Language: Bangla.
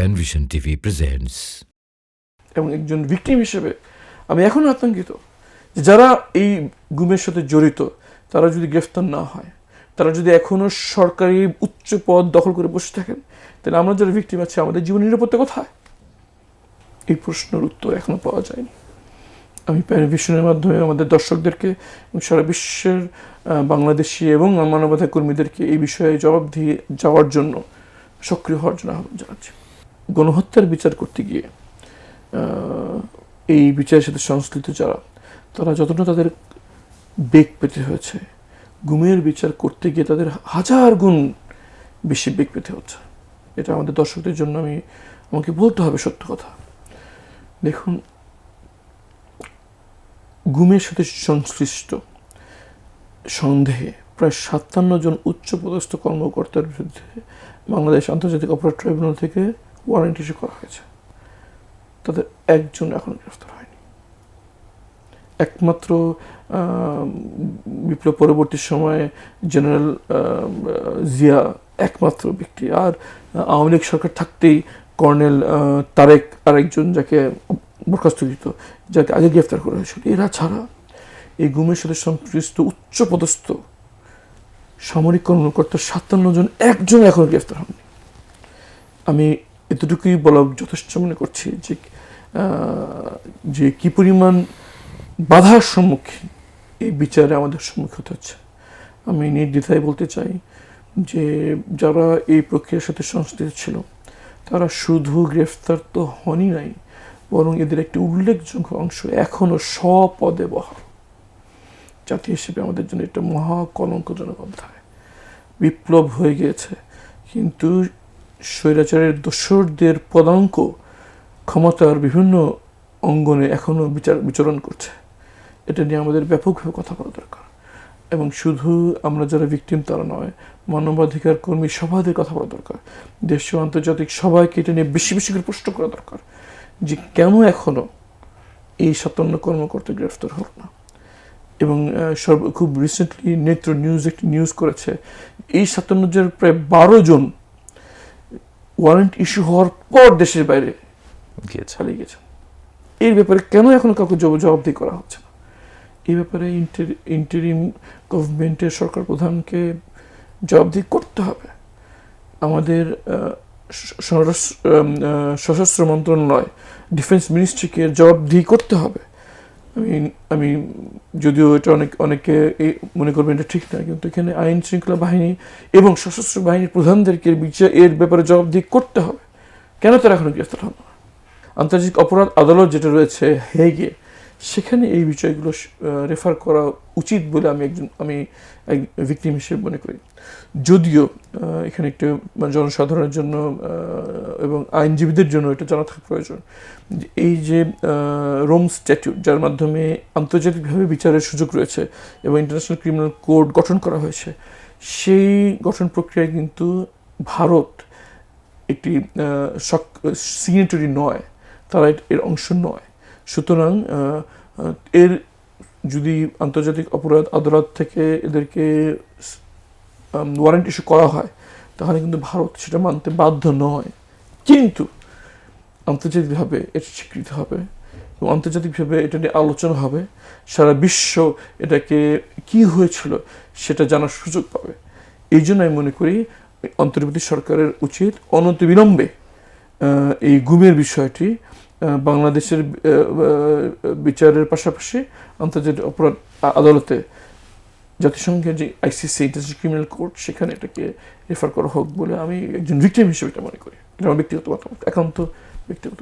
Penvision TV presents. এবং একজন ভিকটিম হিসেবে আমি এখনও আতঙ্কিত যে যারা এই গুমের সাথে জড়িত, তারা যদি গ্রেফতার না হয়, তারা যদি এখনও সরকারি উচ্চ পদ দখল করে বসে থাকেন, তাহলে আমরা যারা ভিকটিম আছে, আমাদের জীবন নিরাপত্তা কোথায় এই প্রশ্নের উত্তর এখনও পাওয়া যায়নি আমি প্যারিভিশনের মাধ্যমে আমাদের দর্শকদেরকে সারা বিশ্বের বাংলাদেশি এবং মানবতা কর্মীদেরকে এই বিষয়ে জবাব দিয়ে যাওয়ার জন্য সক্রিয় হওয়ার জন্য আহ্বান জানাচ্ছি গণহত্যার বিচার করতে গিয়ে এই বিচারের সাথে সংশ্লিষ্ট যারা, তারা যতটা তাদের বেগ পেতে হয়েছে, গুমের বিচার করতে গিয়ে তাদের হাজার গুণ বেশি বেগ পেতে হচ্ছে। এটা আমাদের দর্শকদের জন্য আমি, আমাকে বলতে হবে সত্য কথা। দেখুন, গুমের সাথে সংশ্লিষ্ট সন্দেহে প্রায় সাতান্ন জন উচ্চপদস্থ কর্মকর্তার বিরুদ্ধে বাংলাদেশ আন্তর্জাতিক অপরাধ ট্রাইব্যুনাল থেকে ওয়ারেন্ট ইস্যু করা হয়েছে। তাদের একজন এখন গ্রেফতার হয়নি। একমাত্র বিপ্লব পরবর্তী সময়ে জেনারেল জিয়া একমাত্র ব্যক্তি। আর আওয়ামী লীগ সরকার থাকতেই কর্নেল তারেক আরেকজন যাকে বরখাস্তকৃত যাকে আগে গ্রেফতার করা হয়েছিল। এরা ছাড়া এই গুমের সাথে সম্পৃক্ত উচ্চপদস্থ সামরিক কর্মকর্তা সাতান্ন জন, একজন এখন গ্রেফতার হননি। আমি এতটুকুই বলা যথেষ্ট মনে করছি যে যে কি পরিমাণ বাধার সম্মুখীন এই বিচারে আমাদের সম্মুখীন হতে হচ্ছে। আমি নির্দ্বিধায় বলতে চাই যে, যারা এই প্রক্রিয়ার সাথে সংশ্লিষ্ট ছিল, তারা শুধু গ্রেফতার তো হনই নাই, বরং এদের একটি উল্লেখযোগ্য অংশ এখনও স্বপদে বহাল। জাতি হিসেবে আমাদের জন্য একটা মহা কলঙ্কজনক অধ্যায়। বিপ্লব হয়ে গিয়েছে, কিন্তু স্বৈরাচারের দোসরদের পদাঙ্ক ক্ষমতার বিভিন্ন অঙ্গনে এখনও বিচার, বিচরণ করছে। এটা নিয়ে আমাদের ব্যাপকভাবে কথা বলা দরকার। এবং শুধু আমরা যারা ভিকটিম তারা নয়, মানবাধিকার কর্মী সবাইদের কথা বলা দরকার। দেশীয় আন্তর্জাতিক সবাইকে এটা নিয়ে বেশি বেশি করে প্রশ্ন করা দরকার যে কেন এখনও এই সাতান্ন কর্মকর্তা গ্রেফতার হল না? এবং সর্ব, খুব রিসেন্টলি নেত্র নিউজ একটি নিউজ করেছে, এই সাতান্ন প্রায় বারো জন ওয়ারেন্ট ইস্যু হওয়ার পর দেশের বাইরে গিয়েছে। চালিয়ে গেছেন এর ব্যাপারে কেন এখন কাউকে জব- জবাবদিহি করা হচ্ছে না? এই ব্যাপারে ইন্টারিম গভর্নমেন্টের সরকার প্রধানকে জবাবদিহি করতে হবে। আমাদের সশস্ত্র মন্ত্রণালয় ডিফেন্স মিনিস্ট্রিকে জবাবদিহি করতে হবে। আমি আমি যদিও এটা অনেক, অনেকে মনে করবেন এটা ঠিক না, কিন্তু এখানে আইন শৃঙ্খলা বাহিনী এবং সশস্ত্র বাহিনীর প্রধানদেরকে বিচার এর ব্যাপারে জবাবদিহি করতে হবে। কেন তারা এখনও গ্রেফতার হন আন্তর্জাতিক অপরাধ আদালত যেটা রয়েছে হেগে সেখানে এই বিষয়গুলো রেফার করা উচিত বলে আমি একজন, আমি এক ভিকটিম হিসেবে মনে করি। যদিও এখানে একটু জনসাধারণের জন্য এবং আইনজীবীদের জন্য এটা জানা থাকা প্রয়োজন। এই যে রোম স্ট্যাটিউট যার মাধ্যমে আন্তর্জাতিকভাবে বিচারের সুযোগ রয়েছে এবং ইন্টারন্যাশনাল ক্রিমিনাল কোড গঠন করা হয়েছে, সেই গঠন প্রক্রিয়ায় কিন্তু ভারত একটি সিগনেটরি নয়, তারা এর অংশ নয়। সুতরাং এর যদি আন্তর্জাতিক অপরাধ আদালত থেকে এদেরকে ওয়ারেন্ট ইস্যু করা হয়, তাহলে কিন্তু ভারত সেটা মানতে বাধ্য নয়। কিন্তু আন্তর্জাতিকভাবে এটা স্বীকৃতি হবে এবং আন্তর্জাতিকভাবে এটা নিয়ে আলোচনা হবে। সারা বিশ্ব এটাকে কি হয়েছিল সেটা জানার সুযোগ পাবে। এই জন্য আমি মনে করি অন্তর্বর্তী সরকারের উচিত অনতিবিলম্বে এই গুমের বিষয়টি বাংলাদেশের বিচারের পাশাপাশি আন্তর্জাতিক অপরাধ আদালতে জাতিসংঘের যে আইসিসি ইন্টারন্যাশনাল ক্রিমিনাল কোর্ট সেখানে এটাকে রেফার করা হোক বলে আমি একজন ভিক্টিম হিসেবে এটা মনে করি। এটা আমার ব্যক্তিগত মতামত, একান্ত ব্যক্তিগত